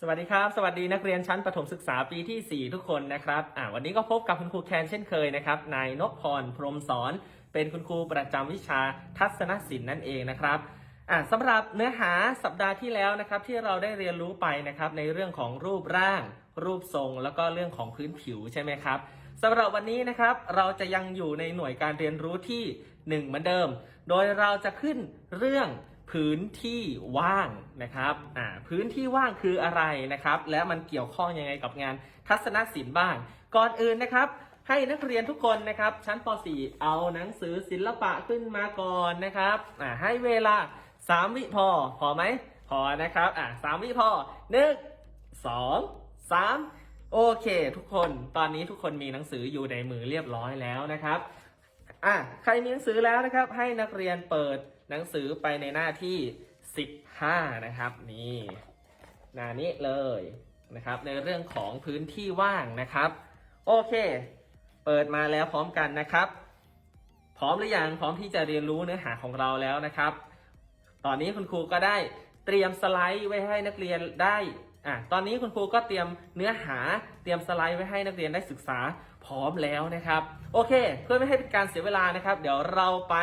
สวัสดีครับ สวัสดีนักเรียนชั้นประถมศึกษาปีที่ 4 ทุกคนนะครับอ่าวันนี้ก็พบกับคุณครูแคนเช่นเคยนะครับนายนพพรพรมสอนเป็นคุณครูประจำวิชาทัศนศิลป์นั่นเองนะครับอ่าสำหรับเนื้อหาสัปดาห์ที่แล้วนะครับที่เราได้เรียนรู้ไปนะครับในเรื่องของรูปร่าง รูปทรง แล้วก็เรื่องของพื้นผิวใช่ไหมครับสำหรับวันนี้นะครับเราจะยังอยู่ในหน่วยการเรียนรู้ที่ 1 เหมือนเดิม โดยเราจะขึ้นเรื่อง พื้นที่ว่างนะครับอ่าพื้นที่ว่างคืออะไรนะครับ และมันเกี่ยวข้องยังไงกับงานทัศนศิลป์บ้าง ก่อนอื่นนะครับให้นักเรียนทุกคนนะครับ ชั้นป .4 เอาหนังสือศิลปะขึ้นมาก่อนนะครับอ่าให้เวลา 3 วิพอพอไหมพอนะครับอ่าสามวิพอหนึ่งสองสามโอเค ทุกคนตอนนี้ทุกคนมีหนังสืออยู่ในมือเรียบร้อยแล้วนะครับ อะใครมีหนังสือแล้วนะครับ ให้นักเรียนเปิดหนังสือไปในหน้าที่ 15 นะครับ นี่หน้านี้เลยนะครับ ในเรื่องของพื้นที่ว่างนะครับ โอเค เปิดมาแล้วพร้อมกันนะครับ พร้อมหรือยังพร้อมที่จะเรียนรู้เนื้อหาของเราแล้วนะครับ ตอนนี้คุณครูก็ได้เตรียมสไลด์ไว้ให้นักเรียนได้ อะตอนนี้คุณครูก็เตรียมเนื้อหาเตรียมสไลด์ไว้ให้นักเรียนได้ศึกษาพร้อมแล้วนะครับ โอเค เพื่อไม่ให้เป็นการเสียเวลานะครับ เดี๋ยวเราไป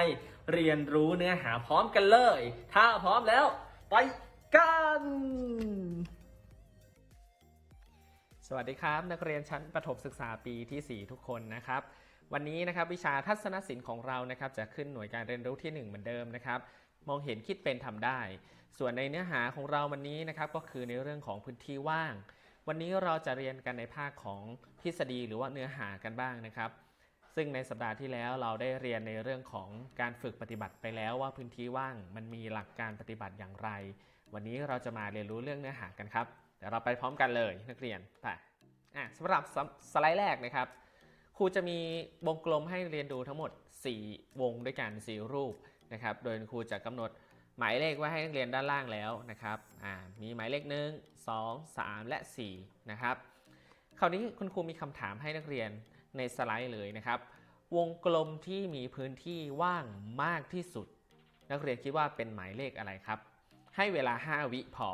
เรียนรู้เนื้อหาพร้อมกันเลย ถ้าพร้อมแล้วไปกันสวัสดีครับ นักเรียนชั้นประถมศึกษาปีที่ 4 ทุกคนนะครับ วันนี้นะครับวิชาทัศนศิลป์ของเรานะครับจะขึ้นหน่วยการเรียนรู้ที่ 1 เหมือนเดิมนะครับ มองเห็นคิดเป็นทำได้ ส่วนในเนื้อหาของเราวันนี้นะครับก็คือในเรื่องของพื้นที่ว่าง วันนี้เราจะเรียนกันในภาคของทฤษฎีหรือว่าเนื้อหากันบ้างนะครับ ซึ่งในสัปดาห์ที่แล้วเราได้เรียนในเรื่องของการฝึกปฏิบัติไปแล้วว่าพื้นที่ว่างมันมีหลักการปฏิบัติอย่างไร วันนี้เราจะมาเรียนรู้เรื่องเนื้อหากันครับเดี๋ยวเราไปพร้อมกันเลยนักเรียนไปอะสำหรับสสไลด์แรกนะครับครูจะมีวงกลมให้เรียนดูทั้งหมด 4 วงด้วยกัน 4 รูป นะครับ โดยครูจะกำหนดหมายเลขไว้ให้นักเรียนด้านล่างแล้วนะครับมีหมายเลข 1 2 3 และ 4 นะครับ คราวนี้คุณครูมีคำถามให้นักเรียนในสไลด์เลยนะครับ วงกลมที่มีพื้นที่ว่างมากที่สุด นักเรียนคิดว่าเป็นหมายเลขอะไรครับ ให้เวลา 5 วิพอ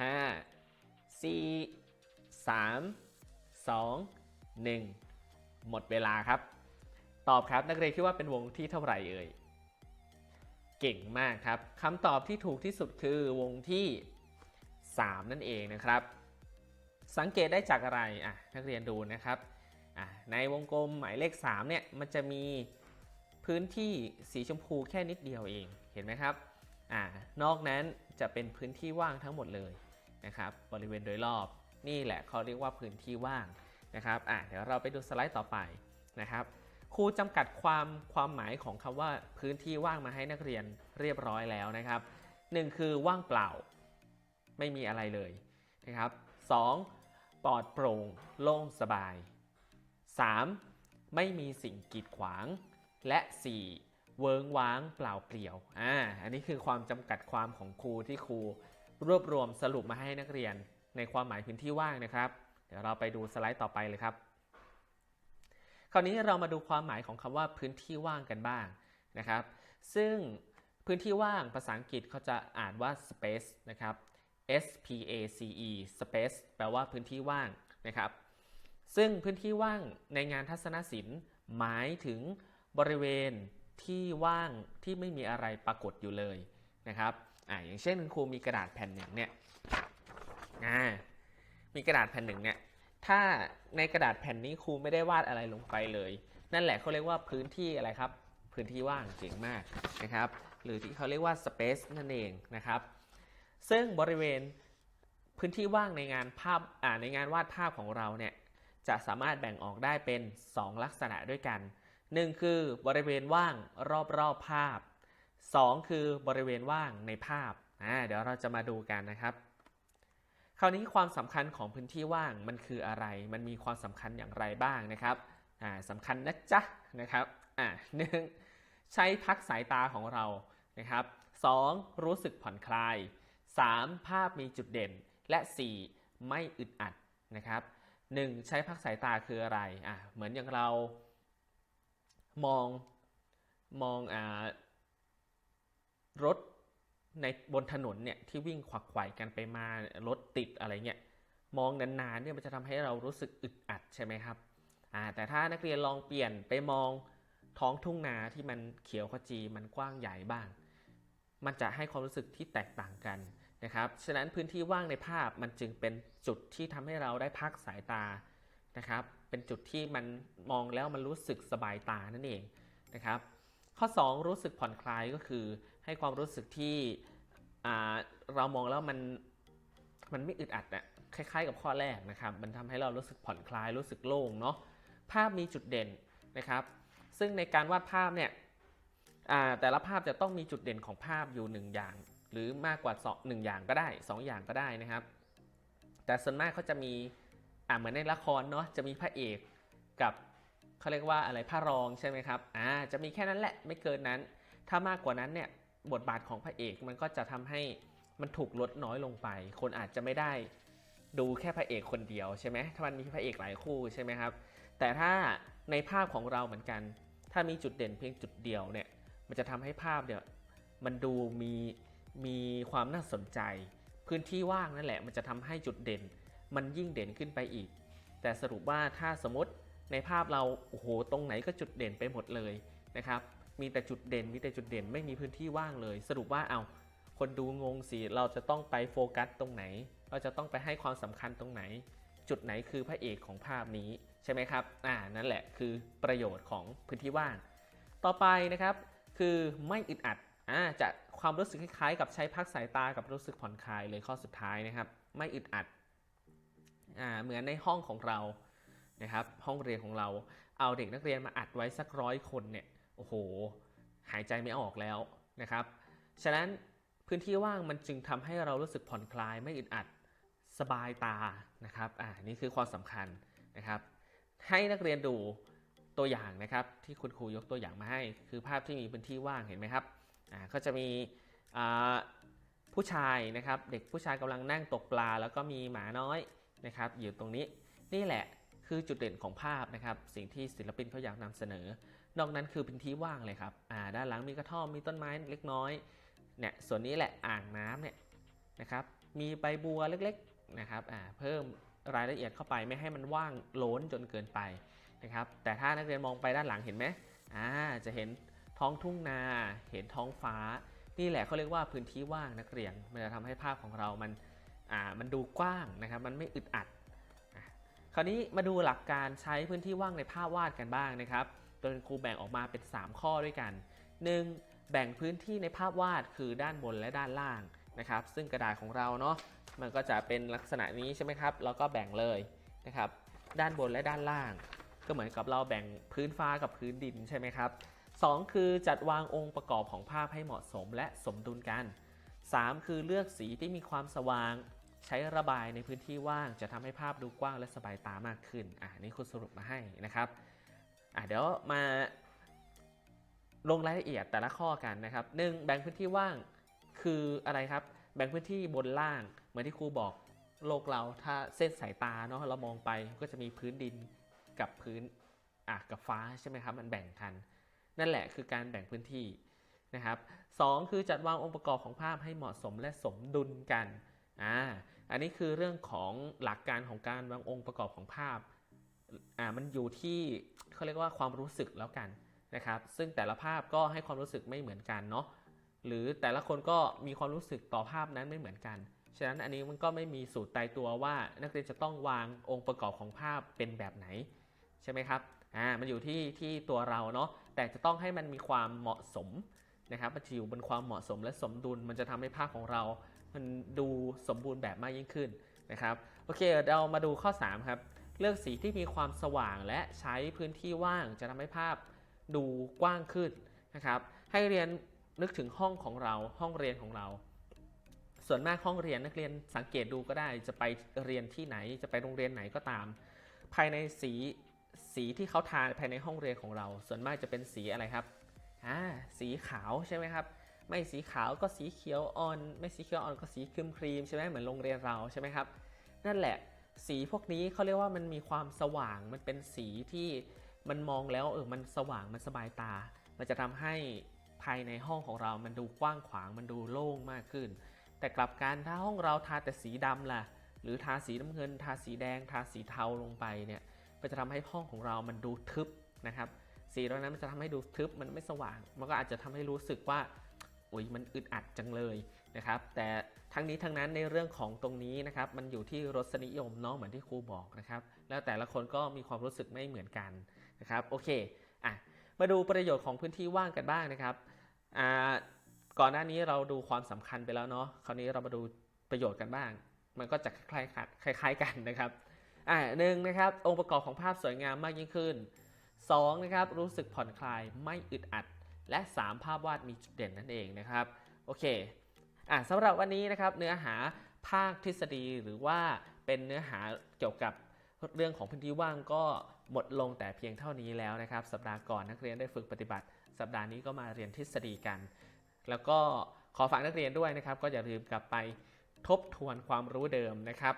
5 4 3 2 1 หมดเวลาครับ ตอบครับนักเรียนคิดว่าเป็นวงที่เท่าไหร่เอ่ย เก่งมากครับคำตอบที่ถูกที่สุดคือวงที่ 3 นั่นเองนะครับ สังเกตได้จากอะไรอะนักเรียนดูนะครับอะในวงกลมหมายเลข 3 เนี่ยมันจะมีพื้นที่สีชมพูแค่นิดเดียวเองเห็นไหมครับอ่านอกนั้นจะเป็นพื้นที่ว่างทั้งหมดเลยนะครับบริเวณโดยรอบนี่แหละเขาเรียกว่าพื้นที่ว่างนะครับอะเดี๋ยวเราไปดูสไลด์ต่อไปนะครับ ครูจำกัดความความหมายของคำว่าพื้นที่ว่างมาให้นักเรียนเรียบร้อยแล้วนะครับ 1 คือว่างเปล่า ไม่มีอะไรเลยนะครับ 2. ปลอดโปร่งโล่งสบาย 3. ไม่มีสิ่งกีดขวาง และ 4. เวิงว้างเปล่าเปลี่ยวอ่าอันนี้คือความจำกัดความของครูที่ครูรวบรวมสรุปมาให้นักเรียนในความหมายพื้นที่ว่างนะครับ เดี๋ยวเราไปดูสไลด์ต่อไปเลยครับ ราวนี้เรามาดูความหมายของคำว่าพื้นที่ว่างกันบ้างนะครับ ซึ่งพื้นที่ว่างภาษาอังกฤษเขาจะอ่านว่า space นะครับ S P A C E space แปลว่าพื้นที่ว่างนะครับ ซึ่งพื้นที่ว่างในงานทัศนศิลป์ หมายถึงบริเวณที่ว่างที่ไม่มีอะไรปรากฏอยู่เลยนะครับอ่าอย่างเช่นคุณครูมีกระดาษแผ่นหนึ่งเนี่ยอ่ามีกระดาษแผ่นหนึ่งเนี่ย ถ้าในกระดาษแผ่นนี้ครูไม่ได้วาดอะไรลงไปเลย นั่นแหละเขาเรียกว่าพื้นที่อะไรครับ พื้นที่ว่างเจ๋งมากนะครับ หรือที่เขาเรียกว่า space นั่นเองนะครับ ซึ่งบริเวณพื้นที่ว่างในงานภาพอ่าในงานวาดภาพของเราเนี่ยจะสามารถแบ่งออกได้เป็น 2 ลักษณะด้วยกัน 1 คือบริเวณว่างรอบๆภาพ 2 คือบริเวณว่างในภาพอ่าเดี๋ยวเราจะมาดูกันนะครับ คราวนี้ความสำคัญของพื้นที่ว่างมันคืออะไร มันมีความสำคัญอย่างไรบ้างนะครับอ่าสำคัญนะจ๊ะนะครับอ่าหนึ่งใช้พักสายตาของเรานะครับสองรู้สึกผ่อนคลาย 3. ภาพมีจุดเด่น และ 4. ไม่อึดอัดนะครับ 1. ใช้พักสายตาคืออะไรอะเหมือนอย่างเรา มองมองอ่ารถ ในบนถนนเนี่ยที่วิ่งขวักไขว่กันไปมารถติดอะไรเงี้ยมองนานๆเนี่ยมันจะทำให้เรารู้สึกอึดอัดใช่ไหมครับอ่าแต่ถ้านักเรียนลองเปลี่ยนไปมองท้องทุ่งนาที่มันเขียวขจีมันกว้างใหญ่บ้าง มันจะให้ความรู้สึกที่แตกต่างกันนะครับฉะนั้นพื้นที่ว่างในภาพมันจึงเป็นจุดที่ทำให้เราได้พักสายตานะครับ เป็นจุดที่มันมองแล้วมันรู้สึกสบายตานั่นเองนะครับ ข้อ 2 รู้สึกผ่อนคลายก็คือ ให้ความรู้สึกที่เรามองแล้วมันมันไม่อึดอัดอะคล้ายๆ กับข้อแรกนะครับ มันทำให้เรารู้สึกผ่อนคลายรู้สึกโล่งเนาะภาพมีจุดเด่นนะครับ ซึ่งในการวาดภาพเนี่ยแต่ละภาพจะต้องมีจุดเด่นของภาพอยู่หนึ่งอย่าง หรือมากกว่าสองหนึ่งอย่างก็ได้สองอย่างก็ได้นะครับ แต่ส่วนมากเขาจะมีเหมือนในละครเนาะจะมีพระเอกกับ เขาเรียกว่าอะไรพระรองใช่ไหมครับอ่าจะมีแค่นั้นแหละไม่เกินนั้น ถ้ามากกว่านั้นเนี่ยบทบาทของพระเอกมันก็จะทำให้มันถูกลดน้อยลงไป คนอาจจะไม่ได้ดูแค่พระเอกคนเดียวใช่ไหมถ้ามันมีพระเอกหลายคู่ใช่ไหมครับ แต่ถ้าในภาพของเราเหมือนกัน ถ้ามีจุดเด่นเพียงจุดเดียวเนี่ยมันจะทำให้ภาพเนี่ยมันดูมีมีความน่าสนใจ พื้นที่ว่างนั่นแหละ มันจะทำให้จุดเด่น มันยิ่งเด่นขึ้นไปอีก แต่สรุปว่าถ้าสมมติ ในภาพเราโอ้โหตรงไหนก็จุดเด่นไปหมดเลยนะครับ มีแต่จุดเด่นมีแต่จุดเด่นไม่มีพื้นที่ว่างเลย สรุปว่าเอาคนดูงงสิเราจะต้องไปโฟกัสตรงไหน เราจะต้องไปให้ความสำคัญตรงไหน จุดไหนคือพระเอกของภาพนี้ใช่ไหมครับอ่านั่นแหละคือประโยชน์ของพื้นที่ว่าง ต่อไปนะครับ คือไม่อึดอัดอ่าจะความรู้สึกคล้ายๆ กับใช้พักสายตากับรู้สึกผ่อนคลายเลยข้อสุดท้ายนะครับ ไม่อึดอัดอ่าเหมือนในห้องของเรา นะครับห้องเรียนของเราเอาเด็กนักเรียนมาอัดไว้สักร้อยคนเนี่ยโอ้โห หายใจไม่ออกแล้วนะครับ ฉะนั้นพื้นที่ว่างมันจึงทำให้เรารู้สึกผ่อนคลายไม่อึดอัดสบายตานะครับอ่านี่คือความสำคัญนะครับ ให้นักเรียนดูตัวอย่างนะครับ ที่คุณครูยกตัวอย่างมาให้ คือภาพที่มีพื้นที่ว่างเห็นไหมครับอ่าก็จะมีอ่าผู้ชายนะครับ เด็กผู้ชายกำลังนั่งตกปลา แล้วก็มีหมาน้อยนะครับ อยู่ตรงนี้นี่แหละ คือจุดเด่นของภาพนะครับสิ่งที่ศิลปินเขาอยากนำเสนอ นอกนั้นคือพื้นที่ว่างเลยครับอ่าด้านหลังมีกระท่อมมีต้นไม้เล็กน้อยเนี่ยส่วนนี้แหละอ่างน้ำเนี่ยนะครับมีใบบัวเล็กๆนะครับอ่าเพิ่มรายละเอียดเข้าไปไม่ให้มันว่างโล้นจนเกินไปนะครับแต่ถ้านักเรียนมองไปด้านหลังเห็นไหมอ่าจะเห็นท้องทุ่งนาเห็นท้องฟ้า นี่แหละเขาเรียกว่าพื้นที่ว่างนักเรียนมันจะทำให้ภาพของเรามันอ่ามันดูกว้างนะครับมันไม่อึดอัด คราวนี้มาดูหลักการใช้พื้นที่ว่างในภาพวาดกันบ้างนะครับ โดยครูแบ่งออกมาเป็น 3 ข้อด้วยกัน 1. แบ่งพื้นที่ในภาพวาดคือด้านบนและด้านล่างนะครับ ซึ่งกระดาษของเราเนาะมันก็จะเป็นลักษณะนี้ใช่ไหมครับเราก็แบ่งเลยนะครับ ด้านบนและด้านล่าง ก็เหมือนกับเราแบ่งพื้นฟ้ากับพื้นดินใช่ไหมครับ 2. คือจัดวางองค์ประกอบของภาพให้เหมาะสมและสมดุลกัน 3. คือเลือกสีที่มีความสว่าง ใช้ระบายในพื้นที่ว่างจะทำให้ภาพดูกว้างและสบายตามากขึ้นอ่านี่คุณสรุปมาให้นะครับอ่าเดี๋ยวมาลงรายละเอียดแต่ละข้อกันนะครับ 1. แบ่งพื้นที่ว่างคืออะไรครับ แบ่งพื้นที่บนล่าง เหมือนที่ครูบอกโลกเราถ้าเส้นสายตาเนาะเรามองไปก็จะมีพื้นดินกับพื้นอะกับฟ้าใช่ไหมครับมันแบ่งกัน นั่นแหละคือการแบ่งพื้นที่นะครับสองคือจัดวางองค์ประกอบของภาพให้เหมาะสมและสมดุลกันอ่า อันนี้คือเรื่องของหลักการของการวางองค์ประกอบของภาพอ่ามันอยู่ที่เขาเรียกว่าความรู้สึกแล้วกันนะครับ ซึ่งแต่ละภาพก็ให้ความรู้สึกไม่เหมือนกันเนาะหรือแต่ละคนก็มีความรู้สึกต่อภาพนั้นไม่เหมือนกัน ฉะนั้นอันนี้มันก็ไม่มีสูตรตายตัวว่านักเรียนจะต้องวางองค์ประกอบของภาพเป็นแบบไหนใช่ไหมครับอ่ามันอยู่ที่ที่ตัวเราเนาะแต่จะต้องให้มันมีความเหมาะสมนะครับมันจะอยู่บนความเหมาะสมและสมดุล มันจะทำให้ภาพของเรา มันดูสมบูรณ์แบบมากยิ่งขึ้นนะครับโอเคเรามาดูข้อ 3 ครับ เลือกสีที่มีความสว่างและใช้พื้นที่ว่างจะทำให้ภาพดูกว้างขึ้นนะครับ ให้เรียนนึกถึงห้องของเราห้องเรียนของเรา ส่วนมากห้องเรียนนักเรียนสังเกตดูก็ได้จะไปเรียนที่ไหนจะไปโรงเรียนไหนก็ตาม ภายในสีสีที่เขาทาภายในห้องเรียนของเรา ส่วนมากจะเป็นสีอะไรครับอ่าสีขาวใช่ไหมครับ ไม่สีขาวก็สีเขียวอ่อน ไม่สีเขียวอ่อนก็สีครีมครีมใช่ไหมเหมือนโรงเรียนเราใช่ไหมครับ นั่นแหละ สีพวกนี้เขาเรียกว่ามันมีความสว่าง มันเป็นสีที่มันมองแล้วเออ มันสว่าง มันสบายตา มันจะทำให้ภายในห้องของเรา มันดูกว้างขวาง มันดูโล่งมากขึ้น แต่กลับกันถ้าห้องเราทาแต่สีดำล่ะ หรือทาสีน้ำเงิน ทาสีแดง ทาสีเทาลงไปเนี่ย มันจะทำให้ห้องของเรา มันดูทึบนะครับ สีเหล่านั้นมันจะทำให้ดูทึบ มันไม่สว่าง มันก็อาจจะทำให้รู้สึกว่า อุยมันอึดอัดจังเลยนะครับ แต่ทั้งนี้ทั้งนั้นในเรื่องของตรงนี้นะครับมันอยู่ที่รสนิยมเนาะเหมือนที่ครูบอกนะครับ แล้วแต่ละคนก็มีความรู้สึกไม่เหมือนกันนะครับโอเคอะมาดูประโยชน์ของพื้นที่ว่างกันบ้างนะครับอ่าก่อนหน้านี้เราดูความสำคัญไปแล้วเนาะคราวนี้เรามาดูประโยชน์กันบ้าง มันก็จะคล้ายๆคล้าย ๆกันนะครับอ่าหนึ่งนะครับองค์ประกอบของภาพสวยงามมากยิ่งขึ้น 2 นะครับรู้สึกผ่อนคลายไม่อึดอัด และ 3 ภาพวาดมีจุดเด่นนั่นเองนะครับ โอเคอะสำหรับวันนี้นะครับเนื้อหาภาคทฤษฎีหรือว่าเป็นเนื้อหาเกี่ยวกับเรื่องของพื้นที่ว่างก็หมดลงแต่เพียงเท่านี้แล้วนะครับ สัปดาห์ก่อนนักเรียนได้ฝึกปฏิบัติ สัปดาห์นี้ก็มาเรียนทฤษฎีกัน แล้วก็ขอฝากนักเรียนด้วยนะครับ ก็อย่าลืมกลับไปทบทวนความรู้เดิมนะครับ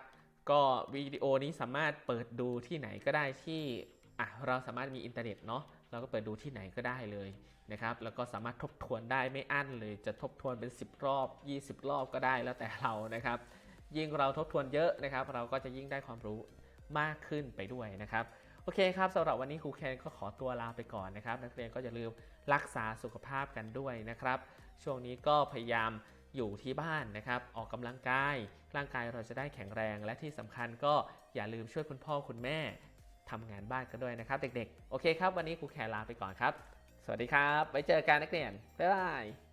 ก็วิดีโอนี้สามารถเปิดดูที่ไหนก็ได้ที่อะเราสามารถมีอินเทอร์เน็ตเนาะ เราก็เปิดดูที่ไหนก็ได้เลยนะครับ แล้วก็สามารถทบทวนได้ไม่อั้นเลย จะทบทวนเป็น 10 รอบ 20 รอบก็ได้แล้วแต่เรานะครับ ยิ่งเราทบทวนเยอะนะครับ เราก็จะยิ่งได้ความรู้มากขึ้นไปด้วยนะครับ โอเคครับสำหรับวันนี้ครูแคนก็ขอตัวลาไปก่อนนะครับ นักเรียนก็อย่าลืมรักษาสุขภาพกันด้วยนะครับ ช่วงนี้ก็พยายามอยู่ที่บ้านนะครับ ออกกำลังกาย ร่างกายเราจะได้แข็งแรง และที่สำคัญก็อย่าลืมช่วยคุณพ่อคุณแม่ ทำงานบ้านกันด้วยนะครับเด็กๆ โอเคครับ วันนี้ครูแคนลาไปก่อนครับ สวัสดีครับ ไว้เจอกันนักเรียน บ๊ายบาย